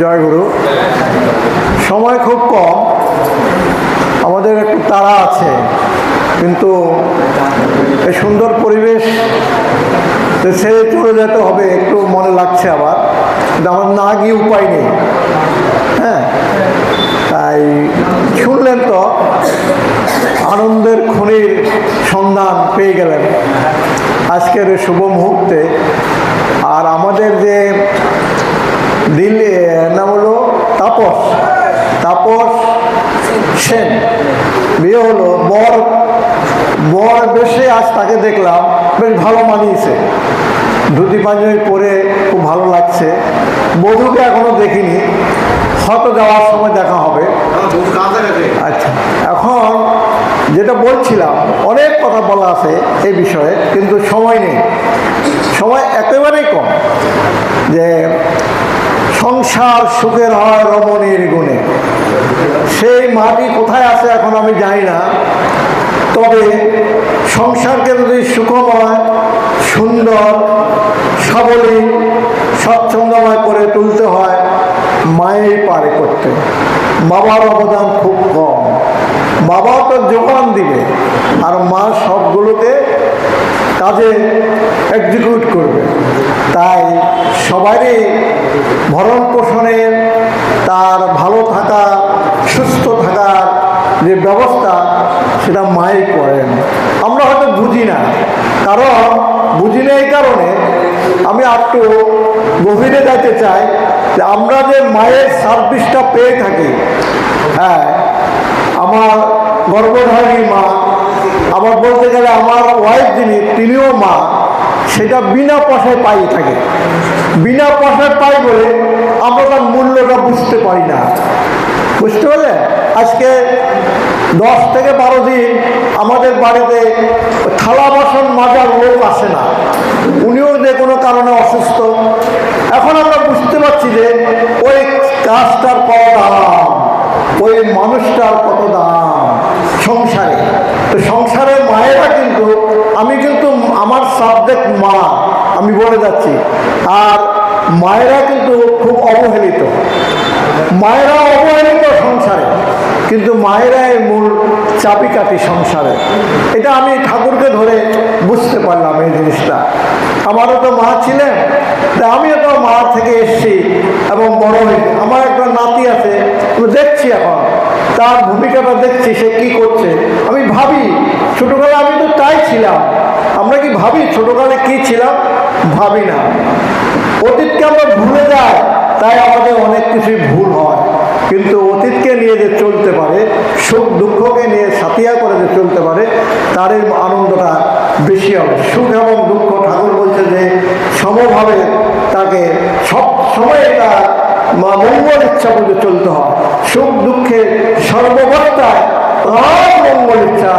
জয় গুরু। সময় খুব কম। আমাদের একটু তাড়া আছে। কিন্তু এই সুন্দর পরিবেশ ছেড়ে চলে যেতে হবে, একটু মনে লাগছে আবার। কিন্তু আমার না গিয়ে উপায় নেই। হ্যাঁ? তাই শুনলেন তো, আনন্দের খনির সন্ধান পেয়ে গেলেন। আজকের শুভ মুহূর্তে আর আমাদের যে দিল্লি, নাম হলো তাপস তাপস সেন। বিয়ে হলো, বর বর বেশে আজ তাকে দেখলাম, বেশ ভালো মানিয়েছে। ধুতি পাঞ্জাবি পরে খুব ভালো লাগছে। বধূকে এখনও দেখিনি। হয়তো যাওয়ার সময় দেখা হবে। আচ্ছা এখন যেটা বলছিলাম অনেক কথা বলা আছে এই বিষয়ে কিন্তু সময় নেই। সময় একেবারেই কম। যে সংসার সুখের হয় রমণীর গুণে। সেই মাটি কোথায় আছে এখন আমি জানি না। তবে সংসারকে যদি সুখময় সুন্দর সাবলী স্বচ্ছন্দময় করে তুলতে হয় মায়ের পারে করতে। বাবার অবদান খুব কম। বাবা তো যোগান দিবে, আর মা সবগুলোতে কাজে এক্সিকিউট করবে। তাই সবারই ভরণ পোষণের তার ভালো থাকা, সুস্থ থাকার যে ব্যবস্থা, সেটা মাই করেন। আমরা হয়তো বুঝি না, কারণ বুঝি না এই কারণে আমি একটু গভীরে যাইতে চাই। আমরা যে মায়ের সার্ভিসটা পেয়ে থাকি হ্যাঁ আমার গর্ভধারী মা, আবার বলতে গেলে আমার ওয়াইফ যিনি, তিনিও মা, সেটা বিনা পয়সায় পাই থাকে। বিনা পয়সায় পাই বলে আমরা তার মূল্যটা বুঝতে পারি না। বুঝতে পারলে আজকে দশ থেকে বারো দিন আমাদের বাড়িতে থালা বাসন মাজার লোক আসে না। উনিও যে কোনো কারণে অসুস্থ পারছি যে ওই কাজটার কত দাম, ওই মানুষটার কত দাম সংসারে। তো সংসারে মায়েরা কিন্তু, আমি কিন্তু আমার সাবজেক্ট মা, আমি বলে যাচ্ছি। আর মায়েরা কিন্তু খুব অবহেলিত। মায়েরা অবহেলিত সংসারে, কিন্তু মায়েরাই মূল চাবিকাঠি সংসারে। এটা আমি ঠাকুরকে ধরে বুঝতে পারলাম এই জিনিসটা। আমারও তো মা ছিলেন আমিও তো মা থেকে এসেছি এবং বড় হয়েছি আমার একটা নাতি আছে দেখছি এখন, তার ভূমিকাটা দেখছি, সে কি করছে। আমি ভাবি ছোটোবেলা আমি তো তাই ছিলাম। আমরা কি ভাবি, ছোটোকালে কি ছিলাম? ভাবি না। অতীতকে আমরা ভুলে যাই, তাই আমাদের অনেক কিছুই ভুল হয়। কিন্তু অতীতকে নিয়ে যে চলতে পারে, সুখ দুঃখকে নিয়ে সাথিয়া করে যে চলতে পারে, তার আনন্দটা বেশি হবে। সুখ এবং দুঃখ ঠাকুর বলছে যে সমভাবে তাকে সব সময় তার মা মঙ্গল ইচ্ছা বুঝে চলতে হয় সুখ দুঃখে সর্ববস্থায় মঙ্গল ইচ্ছা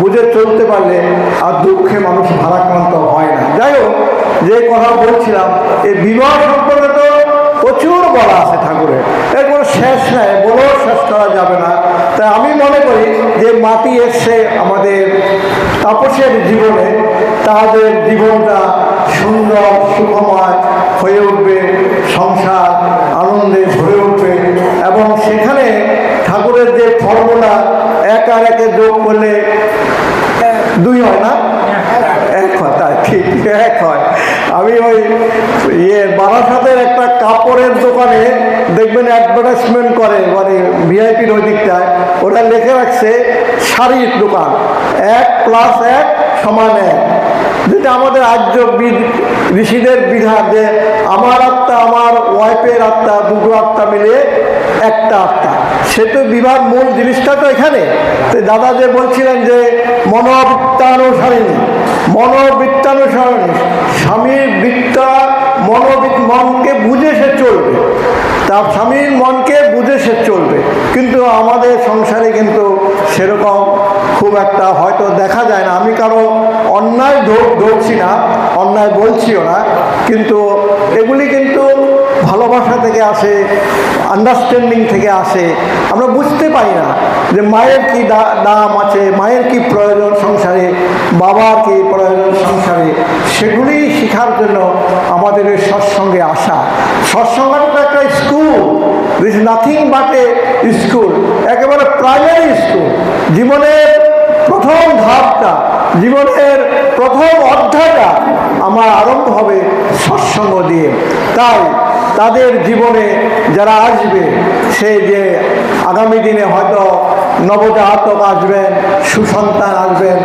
বুঝে চলতে পারলে আর দুঃখে মানুষ ভারাক্রান্ত হয় না। যাই হোক, যে কথা বলছিলাম এই বিবাহ সম্পর্কে তো প্রচুর বলা আছে ঠাকুরের। এর কোনো শেষ নাই, বলেও শেষ করা যাবে না। তাই আমি মনে করি যে মাটি এসছে আমাদের তাপসের জীবনে তাদের জীবনটা সুন্দর সুখময় হয়ে উঠবে সংসার আনন্দে ভরে উঠবে এবং সেখানে ঠাকুরের যে ফর্মুলা এক আর একে যোগ করলে দুই হয় না? এক হয়, তাই ঠিক, এক হয়। আমি ওই ইয়ে বারাসাতের একটা কাপড়ের দোকানে দেখবেন অ্যাডভার্টাইজমেন্ট করে মানে ভিআইপির ওই দিকটায়। ওটা লিখে রাখছে শাড়ির দোকান। এক প্লাস এক সমান এক। যেটা আমাদের আর্য ঋষিদের বিধান যে আমার আত্মা, আমার ওয়াইফের আত্মা, দুটো আত্মা মিলে একটা আত্মা। সে তো বিবাহ মূল জিনিসটা তো এখানে। দাদা যে বলছিলেন যে মনোবৃত্তানুসারিণী। মনোবৃত্তানুসারিণী। স্বামীর বৃত্তা মনোবিত মনকে বুঝে সে চলবে। তার স্বামীর মনকে বুঝে সে চলবে। কিন্তু আমাদের সংসারে কিন্তু সেরকম খুব একটা হয়তো দেখা যায় না। আমি কারও অন্যায় ধরছি না, অন্যায় বলছিও না। কিন্তু এগুলি কিন্তু ভালোবাসা থেকে আসে আন্ডারস্ট্যান্ডিং থেকে আসে, আমরা বুঝতে পারি না যে মায়ের কি দাম আছে, মায়ের কি প্রয়োজন সংসারে বাবার কি প্রয়োজন সংসারে, সেগুলি শেখার জন্য আমাদের এই সৎসঙ্গে আসা। সৎসঙ্গটা একটা school this nothing but a school একেবারে প্রাইমারি স্কুল জীবনের প্রথম ধাপটা, জীবনের প্রথম অধ্যায়টা আমার আরম্ভ হবে সৎসঙ্গ দিয়ে। তাই তাদের জীবনে যারা আসবে সে যে আগামী দিনে হয়তো নবজাতক আসবেন, সুসন্তান আসবেন,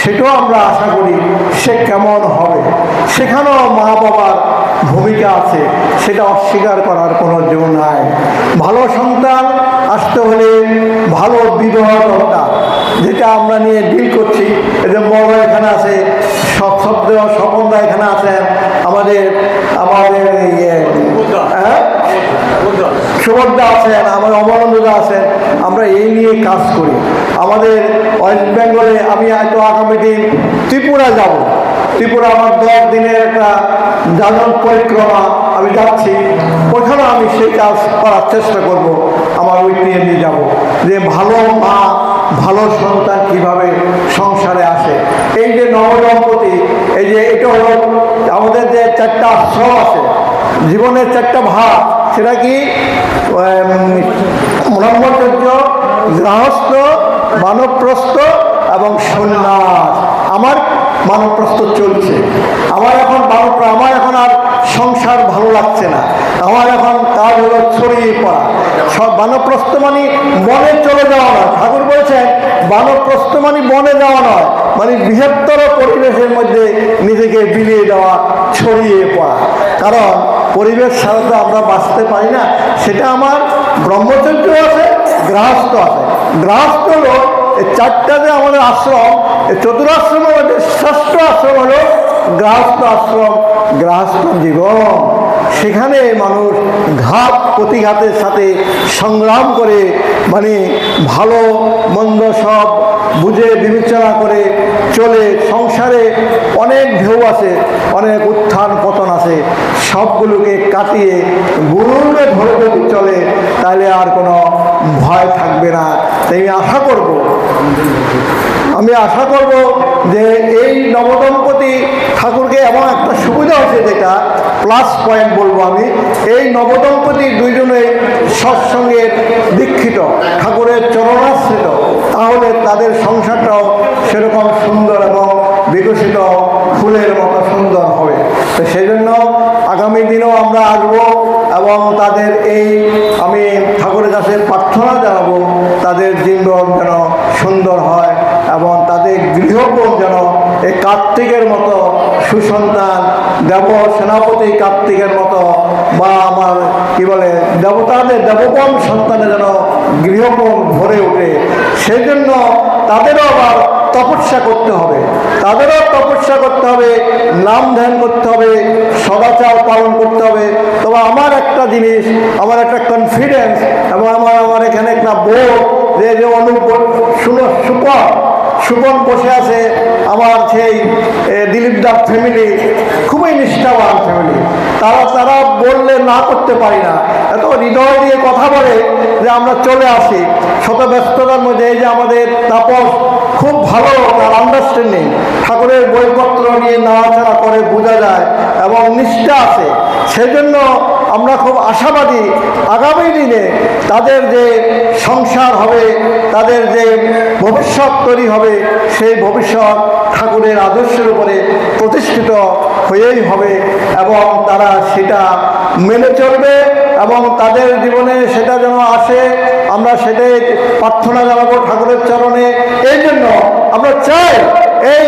সেটাও আমরা আশা করি সে কেমন হবে। সেখানেও মা বাবার ভূমিকা আছে, সেটা অস্বীকার করার কোনো জো নাই। ভালো সন্তান আসতে হলে ভালো বিবাহ দরকার, যেটা আমরা নিয়ে ডিল করছি। এই যে এখানে আছে, সব শব্দ স্বপনদা এখানে আছেন, আমাদের আমাদের ইয়ে হ্যাঁ সুভদ্রা আছেন, আমার অমরানন্দদা আছেন, আমরা এই নিয়ে কাজ করি। আমাদের ওয়েস্ট বেঙ্গলে আমি হয়তো আগামী দিন ত্রিপুরা যাব। ত্রিপুরা আমার দশ দিনের একটা জাগরণ পরিক্রমা, আমি যাচ্ছি। ওখানে আমি সেই কাজ করার চেষ্টা করব, আমার ওই নিয়ে নিয়ে যাব। যে ভালো মা, ভালো সন্তান কীভাবে সংসারে আসে। এই যে নবদম্পতি এই যে এটা হলো আমাদের যে চারটা আশ্রম আছে, জীবনের চারটা ভাগ সেটা কি ব্রহ্মচর্য গৃহস্থ, মানবপ্রস্থ এবং সন্ন্যাস। আমার মানবপ্রস্থ চলছে। আমার এখন আমার এখন আর সংসার ভালো লাগছে না। আমার এখন কাজ হলো ছড়িয়ে পড়া। সব বানপ্রস্থ মানে মনে চলে যাওয়া নয়। ঠাকুর বলছেন বানপ্রস্থ মানে বনে যাওয়া নয় মানে বৃহত্তর পরিবেশের মধ্যে নিজেকে বিলিয়ে দেওয়া, ছড়িয়ে পড়া। কারণ পরিবেশ ছাড়া তো আমরা বাঁচতে পারি না। সেটা আমার ব্রহ্মচর্য আছে, গৃহস্থ আছে। গৃহস্থ হলো এই চারটা যে আমাদের আশ্রম, এই চতুরাশ্রমের মধ্যে ষষ্ঠ আশ্রম হলো গৃহস্থ আশ্রম, গৃহস্থ জীবন। সেখানে মানুষ ঘাত প্রতিঘাতের সাথে সংগ্রাম করে মানে ভালো, মন্দ সব বুঝে, বিবেচনা করে চলে। সংসারে অনেক ঢেউ আছে, অনেক উত্থান পতন আছে। সবগুলোকে কাটিয়ে গুরুকে ধরে যদি চলে, তাহলে আর কোনো ভয় থাকবে না। তাই আশা করব, আমি আশা করব যে এই নবদম্পতি ঠাকুরকে এমন একটা সুবিধা হচ্ছে যেটা প্লাস পয়েন্ট বলব আমি। এই নবদম্পতি দুইজনে সৎসঙ্গের দীক্ষিত, ঠাকুরের চরণাশ্রিত। তাহলে তাদের সংসারটাও সেরকম সুন্দর এবং বিকশিত, ফুলের মতো সুন্দর হবে। তো সেই জন্য আগামী দিনেও আমরা আসব এবং তাদের এই আমি ঠাকুরের কাছে প্রার্থনা জানাব, তাদের জীবন যেন সুন্দর হয় এবং তাদের গৃহকোণ যেন এই কার্তিকের মতো সুসন্তান, দেব সেনাপতি কার্তিকের মতো বা আমার কি বলে, দেবতাদের দেবকম সন্তানে যেন গৃহকোণ ভরে ওঠে। সেই জন্য তাদেরও আবার তপস্যা করতে হবে। তাদেরও তপস্যা করতে হবে নাম ধ্যান করতে হবে সদাচার পালন করতে হবে। তবে আমার একটা জিনিস আমার একটা কনফিডেন্স এবং আমার আমার এখানে একটা বোর্ড যে যে অনুপ শুনো সুপন বসে আছে আমার সেই এ, দিলীপ দাস ফ্যামিলি খুবই নিষ্ঠাবান ফ্যামিলি তারা বললে না করতে পারি না। এত হৃদয় দিয়ে কথা বলে যে আমরা চলে আসি। শত ব্যস্ততার মধ্যে এই যে আমাদের তাপস খুব ভালো, তার আন্ডারস্ট্যান্ডিং ঠাকুরের বইপত্র নিয়ে নাড়াচাড়া করে বোঝা যায় এবং নিষ্ঠা আছে। সেজন্য আমরা খুব আশাবাদী আগামী দিনে তাদের যে সংসার হবে, তাদের যে ভবিষ্যৎ তৈরি হবে, সেই ভবিষ্যৎ ঠাকুরের আদর্শের উপরে প্রতিষ্ঠিত হয়েই হবে এবং তারা সেটা মেনে চলবে এবং তাদের জীবনে সেটা যেন আসে, আমরা সেটাই প্রার্থনা জানাব ঠাকুরের চরণে। এই জন্য আমরা চাই এই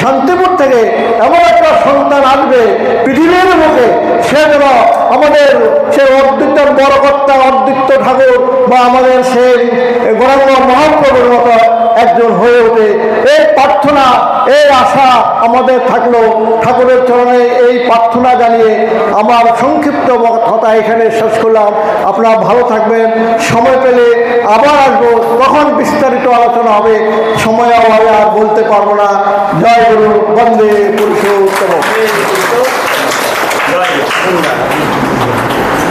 শান্তিপুর থেকে এমন একটা সন্তান আসবে মুখে সে যেন আমাদের সে অদ্বিত্য বড় কর্তা অদ্বিত্য ঠাকুর বা আমাদের সেই গৌরাঙ্গ মহাপ্রভুর মতো একজন হয়ে ওঠে। এই প্রার্থনা, এই আশা আমাদের থাকল ঠাকুরের চরণে। এই প্রার্থনা জানিয়ে আমার সংক্ষিপ্ত কথা এখানে শেষ করলাম। আপনারা ভালো থাকবেন, সময় পেলে আবার আসব। তখন বিস্তারিত আলোচনা হবে, সময় অভাবে আর বলতে পারব না। জয় গুরু, বন্দে পুরুষোত্তম। ライブ。